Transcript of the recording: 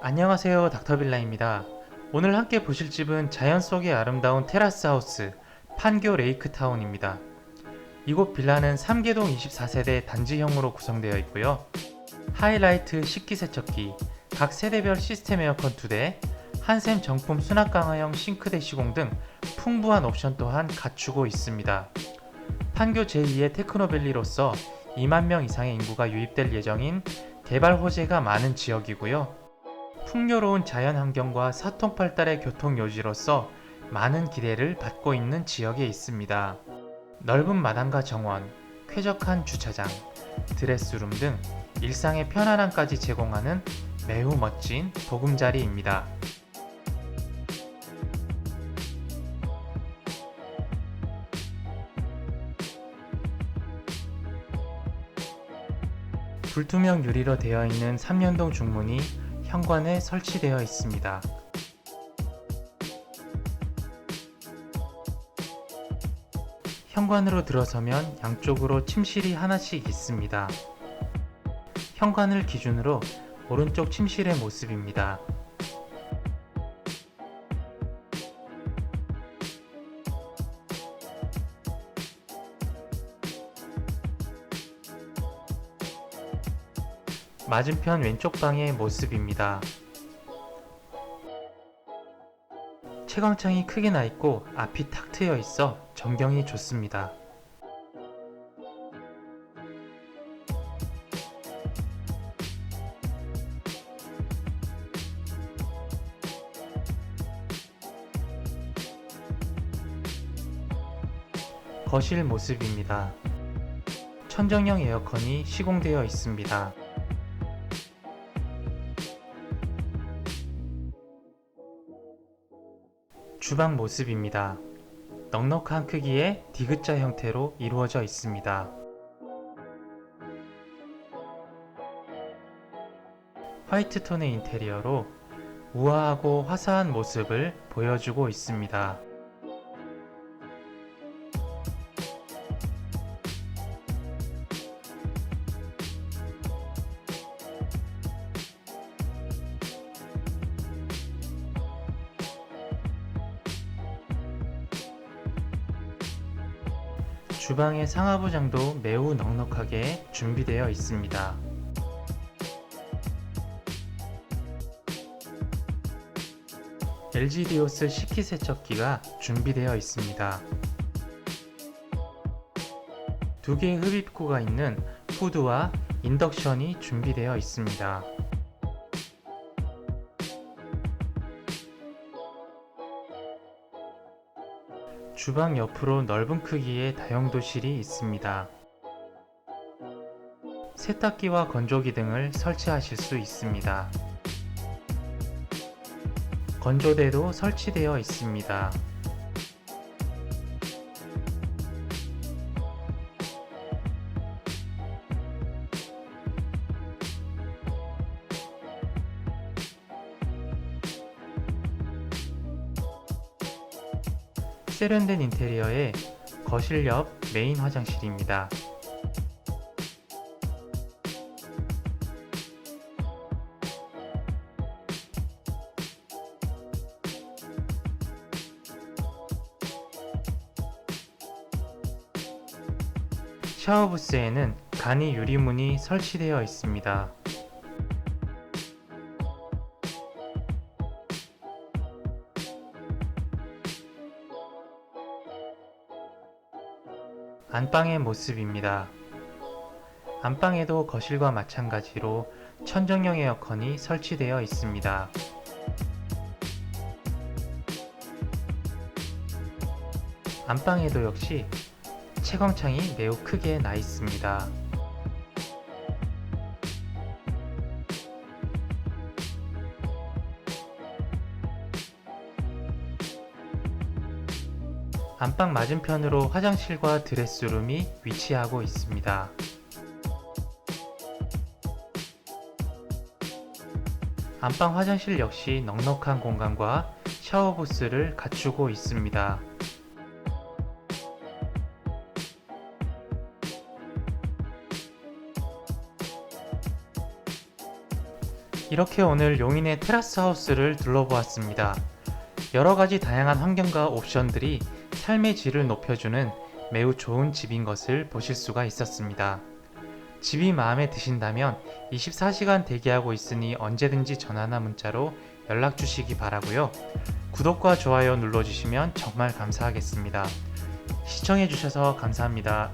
안녕하세요 닥터빌라입니다. 오늘 함께 보실 집은 자연 속의 아름다운 테라스 하우스 판교 레이크타운입니다. 이곳 빌라는 3개동 24세대 단지형으로 구성되어 있고요. 하이라이트 식기세척기, 각 세대별 시스템 에어컨 2대, 한샘 정품 수납 강화형 싱크대 시공 등 풍부한 옵션 또한 갖추고 있습니다. 판교 제2의 테크노밸리로서 2만 명 이상의 인구가 유입될 예정인 개발 호재가 많은 지역이고요. 풍요로운 자연 환경과 사통팔달의 교통 요지로서 많은 기대를 받고 있는 지역에 있습니다. 넓은 마당과 정원, 쾌적한 주차장, 드레스룸 등 일상의 편안함까지 제공하는 매우 멋진 보금자리입니다. 불투명 유리로 되어 있는 3년동 중문이 현관에 설치되어 있습니다. 현관으로 들어서면 양쪽으로 침실이 하나씩 있습니다. 현관을 기준으로 오른쪽 침실의 모습입니다. 맞은편 왼쪽 방의 모습입니다. 채광창이 크게 나 있고 앞이 탁 트여 있어 전경이 좋습니다. 거실 모습입니다. 천정형 에어컨이 시공되어 있습니다. 주방 모습입니다. 넉넉한 크기의 디귿자 형태로 이루어져 있습니다. 화이트 톤의 인테리어로 우아하고 화사한 모습을 보여주고 있습니다. 주방의 상하부장도 매우 넉넉하게 준비되어 있습니다. LG 디오스 식기세척기가 준비되어 있습니다. 두 개의 흡입구가 있는 후드와 인덕션이 준비되어 있습니다. 주방 옆으로 넓은 크기의 다용도실이 있습니다. 세탁기와 건조기 등을 설치하실 수 있습니다. 건조대도 설치되어 있습니다. 세련된 인테리어의 거실 옆 메인 화장실입니다. 샤워부스에는 간이 유리문이 설치되어 있습니다. 안방의 모습입니다. 안방에도 거실과 마찬가지로 천정형 에어컨이 설치되어 있습니다. 안방에도 역시 채광창이 매우 크게 나 있습니다. 안방 맞은편으로 화장실과 드레스룸이 위치하고 있습니다. 안방 화장실 역시 넉넉한 공간과 샤워 부스를 갖추고 있습니다. 이렇게 오늘 용인의 테라스 하우스를 둘러보았습니다. 여러 가지 다양한 환경과 옵션들이 삶의 질을 높여주는 매우 좋은 집인 것을 보실 수가 있었습니다. 집이 마음에 드신다면 24시간 대기하고 있으니 언제든지 전화나 문자로 연락 주시기 바라고요. 구독과 좋아요 눌러주시면 정말 감사하겠습니다. 시청해주셔서 감사합니다.